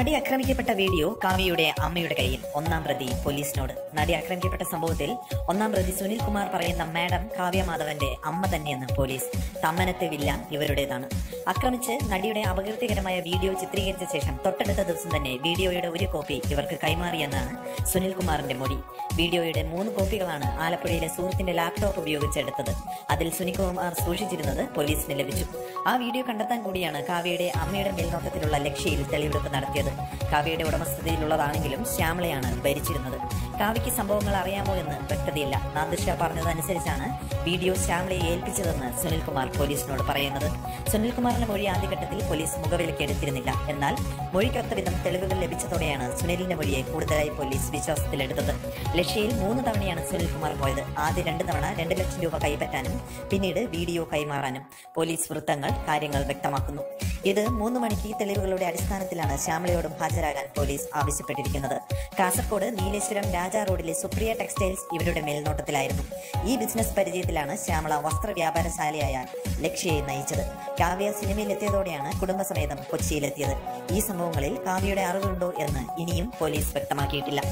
ആക്രമിക്കപ്പെട്ട വീഡിയോ കാവ്യയുടെ അമ്മയുടെ കയ്യിൽ. ഒന്നാം പ്രതി പോലീസിനോട്. നടി ആക്രമിക്കപ്പെട്ട സംഭവത്തിൽ ഒന്നാം പ്രതി സുനിൽ കുമാർ പറയുന്ന മാഡം കാവ്യ മാധവന്റെ അമ്മ തന്നെയെന്ന് പോലീസ്. തമ്മനത്തെ വില്ല ഇവരുടേതാണ്. ആക്രമിച്ച് നടിയുടെ അപകീർത്തികരമായ വീഡിയോ ചിത്രീകരിച്ച ശേഷം തൊട്ടടുത്ത ദിവസം തന്നെ വീഡിയോയുടെ ഒരു കോപ്പി ഇവർക്ക് കൈമാറിയെന്നാണ് സുനിൽ കുമാറിന്റെ മൊഴി. വീഡിയോയുടെ മൂന്ന് കോപ്പികളാണ് ആലപ്പുഴയിലെ സുഹൃത്തിന്റെ ലാപ്ടോപ്പ് ഉപയോഗിച്ചെടുത്തത് അതിൽ സുനിൽകുമാർ സൂക്ഷിച്ചിരുന്നത് പോലീസിന് ലഭിച്ചു. ആ വീഡിയോ കണ്ടെത്താൻ കൂടിയാണ് കാവ്യയുടെ അമ്മയുടെ മേൽനോട്ടത്തിലുള്ള ലക്ഷ്യയിൽ തെളിവെടുപ്പ് നടത്തിയത്. കാവ്യയുടെ ഉടമസ്ഥതയിലുള്ളതാണെങ്കിലും ശ്യാമളയാണ് ഭരിച്ചിരുന്നത്. കാവ്യയ്ക്ക് സംഭവങ്ങൾ അറിയാമോ എന്ന് വ്യക്തതയില്ല. നാദിർഷ പറഞ്ഞതനുസരിച്ചാണ് വീഡിയോ ശ്യാമളയെ ഏൽപ്പിച്ചതെന്ന് സുനിൽകുമാർ പോലീസിനോട് പറയുന്നത്. സുനിൽകുമാറിന്റെ മൊഴി ആദ്യഘട്ടത്തിൽ പോലീസ് മുഖവിലയ്ക്ക് എടുത്തിരുന്നില്ല. എന്നാൽ മൊഴിക്കൊത്ത വിധം തെളിവുകൾ ലഭിച്ചതോടെയാണ് സുനിലിന്റെ മൊഴിയെ കൂടുതലായി പോലീസ് വിശ്വാസത്തിലെടുത്തത്. ലക്ഷ്യയിൽ മൂന്ന് തവണയാണ് സുനിൽകുമാർ പോയത്. ആദ്യ രണ്ട് തവണ രണ്ട് ലക്ഷം രൂപ കൈപ്പറ്റാനും പിന്നീട് വീഡിയോ കൈമാറാനും പോലീസ് വൃത്തങ്ങൾ കാര്യങ്ങൾ വ്യക്തമാക്കുന്നു. ഇത് മൂന്ന് മണിക്ക് തെളിവുകളുടെ അടിസ്ഥാനത്തിലാണ് ശ്യാമളയോടും ഹാജരാകാൻ പോലീസ് ആവശ്യപ്പെട്ടിരിക്കുന്നത്. കാസർകോട് നീലേശ്വരം രാജാ റോഡിലെ സുപ്രിയ ടെക്സ്റ്റൈൽസ് ഇവരുടെ മേൽനോട്ടത്തിലായിരുന്നു. ഈ ബിസിനസ് പരിചയത്തിലാണ് ശ്യാമള വസ്ത്ര വ്യാപാരശാലയായ ലക്ഷ്യയെ നയിച്ചത്. കാവ്യ സിനിമയിലെത്തിയതോടെയാണ് കുടുംബസമേതം കൊച്ചിയിലെത്തിയത്. ഈ സംഭവങ്ങളിൽ കാവ്യയുടെ അറിവുണ്ടോ എന്ന് ഇനിയും പോലീസ് വ്യക്തമാക്കിയിട്ടില്ല.